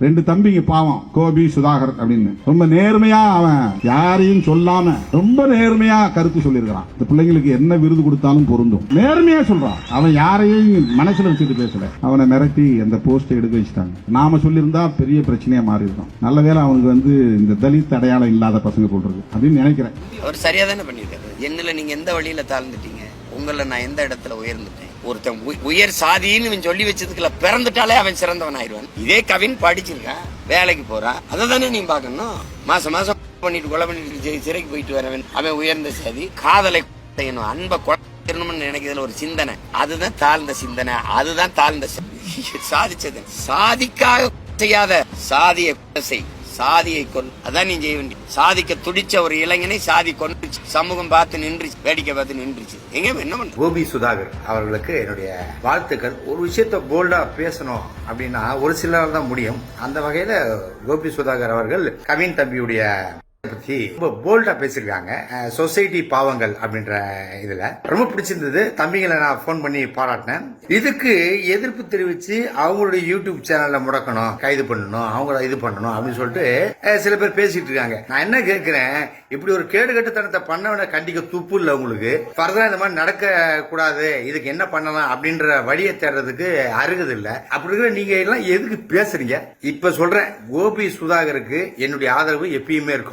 ரெண்டு தம்பிங்க பாவம் கோபி சுதாகர் அப்படின்னு. ரொம்ப நேர்மையா அவன் யாரையும் சொல்லாம ரொம்ப நேர்மையா கருத்து சொல்லியிருக்கிறான். இந்த பிள்ளைங்களுக்கு என்ன விருது கொடுத்தாலும் பொருந்தும். நேர்மையா சொல்றான். அவன் யாரையும் மனசுல வச்சுட்டு பேசல. அவனை மிரட்டி அந்த போஸ்ட் எடுக்க வச்சுட்டாங்க. நாம சொல்லியிருந்தா பெரிய பிரச்சனையா மாறி இருக்கும் நல்ல வேளை அவனுக்கு வந்து இந்த தலித் அடையாளம் இல்லாத பசங்க சொல்றது அப்படின்னு நினைக்கிறேன். அவர் சரியா தானே பண்ணியிருக்காரு? என்னல நீங்க எந்த வழியில தாழ்ந்துட்டீங்க? உங்களை நான் எந்த இடத்துல உயர்ந்துட்டேன்? ஒருத்தன் உயர் சாதின்னு இவன் சொல்லி வச்சதுக்குள்ள பிறந்துட்டாலே அவன் சிறந்தவன் ஆயிடுவான் இதே கவின் படிச்சிருக்கான் வேலைக்கு போறான். அதை தானே நீ பார்க்கணும்? மாசம் மாசம் பண்ணிட்டு கொலை பண்ணிட்டு சிறைக்கு போயிட்டு வரவன். அவன் உயர்ந்த சாதி. காதலை செய்யணும் அன்பை குழந்தைன்னு நினைக்கிறதுல ஒரு சிந்தனை. அதுதான் தாழ்ந்த சிந்தனை. அதுதான் தாழ்ந்த சாதிச்சது. சாதிக்காக செய்யாத சாதியை செய். சாதியை கொண்டு அதான் நீ செய்ய வேண்டிய சாதிக்க துடிச்ச ஒரு இளைஞனை சாதி கொண்டுச்சு சமூகம் பார்த்து நின்றுச்சு வேடிக்கை பார்த்து நின்றுச்சு. எங்க என்ன பண்ண கோபி சுதாகர் அவர்களுக்கு என்னுடைய வாழ்த்துக்கள். ஒரு விஷயத்த போல்டா பேசணும் அப்படின்னா ஒரு சிலரால் தான் முடியும். அந்த வகையில கோபி சுதாகர் அவர்கள் கவின் தம்பியுடைய பத்தி ரொம்ப போல்டா பேசியிருக்காங்க. சொசைட்டி பாவங்கள் அப்படின்ற இதுல. ரொம்ப பிடிச்சிருந்தது. தம்பிங்களை நான் ஃபோன் பண்ணி பாராட்டினேன். இதுக்கு எதிர்ப்பு தெரிவிச்சு அவங்களுடைய யூடியூப் சேனல்ல முடக்கணும் கைது பண்ணணும் அவங்கள இது பண்ணணும் அப்படின்னு சொல்லிட்டு சில பேர் பேசிட்டு இருக்காங்க. நான் என்ன கேட்கிறேன்? இப்படி ஒரு கேடுகட்டுத்தனத்தை பண்ணவனை கண்டிக்க துப்பு இல்ல உங்களுக்கு? ஃபர்தரா இந்த மாதிரி நடக்க கூடாது. இதுக்கு என்ன பண்ணலாம் அப்படின்ற வழியை தேடுறதுக்கு அருகது இல்ல. அப்படி இருக்கிற நீங்க எல்லாம் எதுக்கு பேசுறீங்க? இப்ப சொல்றேன் கோபி சுதாகருக்கு என்னுடைய ஆதரவு எப்பயுமே இருக்கும்.